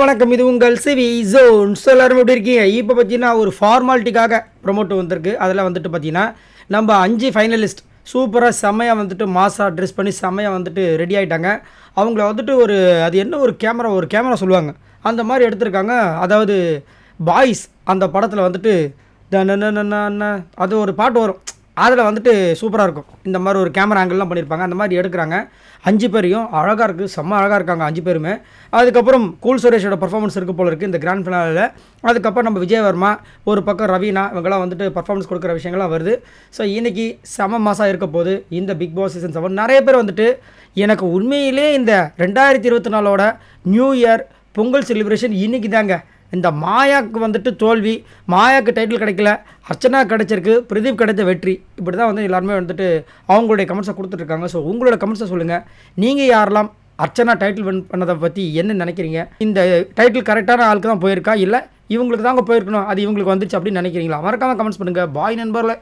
வணக்கம். இது உங்கள் சிவி ஜோன்ஸ் எல்லாரும் எப்படி இருக்கீங்க? இப்போ பார்த்தீங்கன்னா ஒரு ஃபார்மாலிட்டிக்காக ப்ரொமோட் வந்திருக்கு. அதில் வந்துட்டு பார்த்தீங்கன்னா நம்ம அஞ்சு ஃபைனலிஸ்ட் சூப்பராக செம்மையாக வந்துட்டு மாசாக ட்ரெஸ் பண்ணி செம்மையாக வந்துட்டு ரெடி ஆகிட்டாங்க அவங்கள வந்துட்டு ஒரு அது என்ன ஒரு கேமரா ஒரு கேமரா சொல்லுவாங்க. அந்த மாதிரி எடுத்திருக்காங்க. அதாவது பாய்ஸ் அந்த படத்தில் வந்துட்டு அது ஒரு பாட்டு வரும். அதில் வந்துட்டு சூப்பராக இருக்கும். இந்த மாதிரி ஒரு கேமரா ஆங்கிள்லாம் பண்ணியிருப்பாங்க அந்த மாதிரி எடுக்கிறாங்க. அஞ்சு பேரையும் அழகாக இருக்குது செம்ம அழகாக இருக்காங்க அஞ்சு பேருமே. அதுக்கப்புறம் கூல் சுரேஷோட பர்ஃபார்மன்ஸ் இருக்குது போல இருக்குது இந்த கிராண்ட் ஃபினாலில் அதுக்கப்புறம் நம்ம விஜயவர்மா ஒரு பக்கம் ரவீனா இவங்கெல்லாம் வந்துட்டு பர்ஃபார்மன்ஸ் கொடுக்குற விஷயங்கள்லாம் வருது. ஸோ இன்னைக்கு செம மாதம் இருக்க போது இந்த பிக் பாஸ் சீசன் செவன் நிறைய பேர் வந்துட்டு எனக்கு உண்மையிலே இந்த ரெண்டாயிரத்தி இருபத்தி நாலோட நியூ இயர் பொங்கல் செலிப்ரேஷன் இன்றைக்கி தாங்க இந்த மாயாவுக்கு வந்துட்டு தோல்வி மாயாவுக்கு டைட்டில் கிடைக்கல அர்ச்சனா கிடைச்சிருக்கு பிரதீப் கிடைத்த வெற்றி. இப்படி தான் வந்து எல்லாருமே வந்துட்டு அவங்களுடைய கமெண்ட்ஸை கொடுத்துட்ருக்காங்க. ஸோ உங்களோட கமெண்ட்ஸை சொல்லுங்கள் நீங்கள் யாரெல்லாம் அர்ச்சனா டைட்டில் வின் பண்ணதை பற்றி என்ன நினைக்கிறீங்க? இந்த டைட்டில் கரெக்டான ஆளுக்கு தான் போயிருக்கா? இல்லை இவங்களுக்கு தாங்க போயிருக்கணும் அது இவங்களுக்கு வந்துச்சு அப்படின்னு நினைக்கிறீங்களா? மறக்காமல் கமெண்ட்ஸ் பண்ணுங்கள் பாய் நண்பர்ல